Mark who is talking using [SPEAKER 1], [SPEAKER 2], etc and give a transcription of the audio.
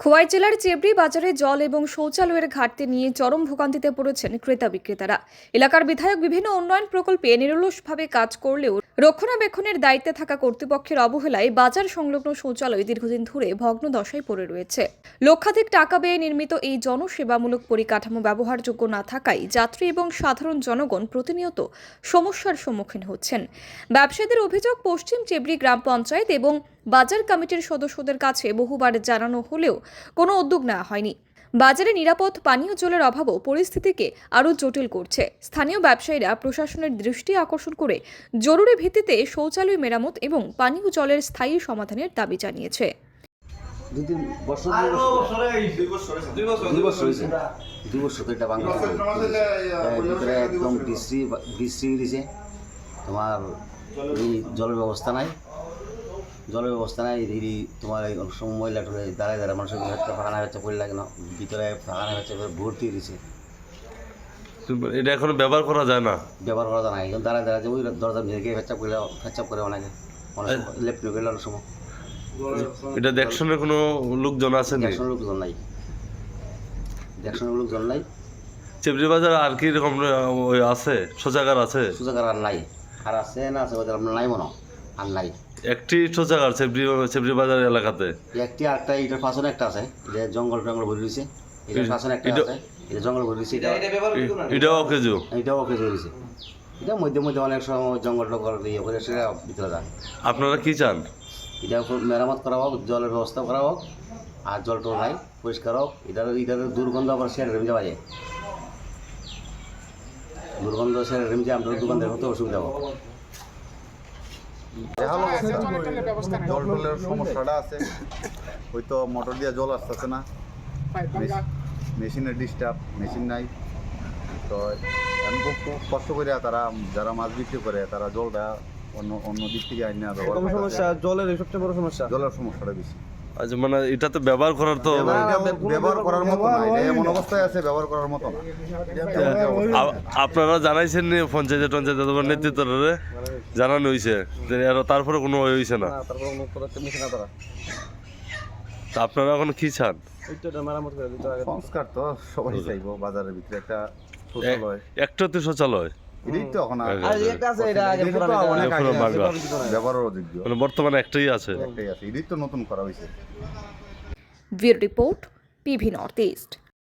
[SPEAKER 1] খোয়াই জেলার চেবড়ি বাজারে জল এবং শৌচালয়ের ঘাটতি নিয়ে চরম ভোগান্তিতে পড়েছেন ক্রেতা বিক্রেতারা। এলাকার বিধায়ক বিভিন্ন উন্নয়ন প্রকল্পে নিরলসভাবে কাজ করলেও রক্ষণাবেক্ষণের দায়িত্বে থাকা কর্তৃপক্ষের অবহেলায় বাজার সংলগ্ন শৌচালয় দীর্ঘদিন ধরে ভগ্ন দশায় পড়ে রয়েছে। লক্ষাধিক টাকা ব্যয়ে নির্মিত এই জনসেবামূলক পরিকাঠামো ব্যবহারযোগ্য না থাকায় যাত্রী এবং সাধারণ জনগণ প্রতিনিয়ত সমস্যার সম্মুখীন হচ্ছেন। ব্যবসায়ীদের অভিযোগ, পশ্চিম চেবড়ি গ্রাম পঞ্চায়েত এবং বাজার কমিটির সদস্যদের কাছে বহুবার জানানো হলেও কোনো উদ্যোগ নেওয়া হয়নি। বাজারে নিরাপদ পানীয় জলের অভাবও পরিস্থিতিকে আরও জটিল করছে। স্থানীয় ব্যবসায়ীরা প্রশাসনের দৃষ্টি আকর্ষণ করে জরুরি ভিত্তিতে শৌচালয় মেরামত এবং পানীয় জলের স্থায়ী সমাধানের দাবি জানিয়েছে।
[SPEAKER 2] বছর দুই বছর
[SPEAKER 3] হয়েছে। দুই বছর
[SPEAKER 2] তো এটা বাংলা ভিতরে একদম দিছে তোমার এই জলের ব্যবস্থা নাই। জলের ব্যবস্থা নাই এই তোমার এই অনেক সময় ময়লা টলে দাঁড়ায় দাঁড়ায় মানুষের হচ্ছে ফাঁকানা হচ্ছে পড়ে লাগে না। ভিতরে ফাঁকানা হচ্ছে ভর্তি দিছে।
[SPEAKER 4] এটা এখনও ব্যবহার করা যায় না?
[SPEAKER 2] ব্যবহার করা যায় না এখন দাঁড়ায় দাঁড়ায় যে ওই দরজা ভেঙে ফেচাপ করে ফেচাপ করে অনেকে। অনেক লেফট গেলে অনেক সময়।
[SPEAKER 4] এটা দেখশনের কোনো লোকজন আছে নি
[SPEAKER 2] দেখশনের লোকজন নাই। দেখশনের লোকজন নাই।
[SPEAKER 4] চেবরি বাজার আর কি রকম ওই আছে? শৌচাগার আছে?
[SPEAKER 2] সুযোগ আর নাই। আর আছে না আছে আমরা নাই মনে। আর নাই।
[SPEAKER 4] একটি শৌচাগার চেবরি চেবরি বাজার এলাকাতে।
[SPEAKER 2] একটি আরেকটা এটার পাশনে একটা আছে যে জঙ্গল টঙ্গল ভরে দিয়েছে এটার পাশনে একটা আছে এটা জঙ্গল ভরে দিয়েছে এটা
[SPEAKER 3] এটা ব্যবহার করতে না।
[SPEAKER 4] এটাও কেজু
[SPEAKER 2] এটাও ওকে ধরেছে এটা মধ্যে মধ্যে অনেক সময় জঙ্গল টঙ্গল ইয়ে করে সেটা ভিতরে যায়।
[SPEAKER 4] আপনারা কি চান?
[SPEAKER 2] এটা খুব মেরামত করা হোক জলের ব্যবস্থা করা হোক আর জল টল নাই পরিষ্কার হোক এটার এটার দুর্গন্ধ আবার সেরে রেমে যাওয়া যায়। দুর্গন্ধ সেরে রেমে যায় আপনার দোকানদের হতে অসুবিধা হোক।
[SPEAKER 5] বেহাল জল টলের সমস্যাটা আছে। ওই তো মোটর দিয়ে জল আসতেছে না। মেশিনের ডিস্টার্ব মেশিন নাই। তো আমি খুব খুব কষ্ট করে তারা যারা মাছ বিক্রি করে তারা জলটা অন্য অন্য দিক থেকে আইন করতেছে।
[SPEAKER 6] সমস্যা জলের সবচেয়ে বড় সমস্যা।
[SPEAKER 5] জলের সমস্যাটা বেশি।
[SPEAKER 4] আচ্ছা মানে এটা তো ব্যবহার করার তো
[SPEAKER 5] ব্যবহার করার মতো না এটা এমন অবস্থায় আছে ব্যবহার করার মতো না।
[SPEAKER 4] আপনারা জানাইছেন নি পঞ্চায়েত টঞ্চায়েত তোমার নেতৃত্বরে জানানো হয়েছে যে এর- তারপরে কোনো হয়েছে না। তা আপনারা এখন কি চান?
[SPEAKER 6] ওইটা এটা মেরামত করে দিতে আগে
[SPEAKER 5] সংস্কার তো সবাই চাইব বাজারের ভিতরে একটা শৌচালয়
[SPEAKER 4] শৌচালয়।
[SPEAKER 5] আর-
[SPEAKER 6] আর একটা
[SPEAKER 5] তো
[SPEAKER 6] পুরানো
[SPEAKER 5] ব্যবহারের যোগ্য
[SPEAKER 4] মানে বর্তমানে একটাই আছে।
[SPEAKER 5] একটাই আছে তো নতুন করা হয়েছে।
[SPEAKER 1] Bureau report PV north east.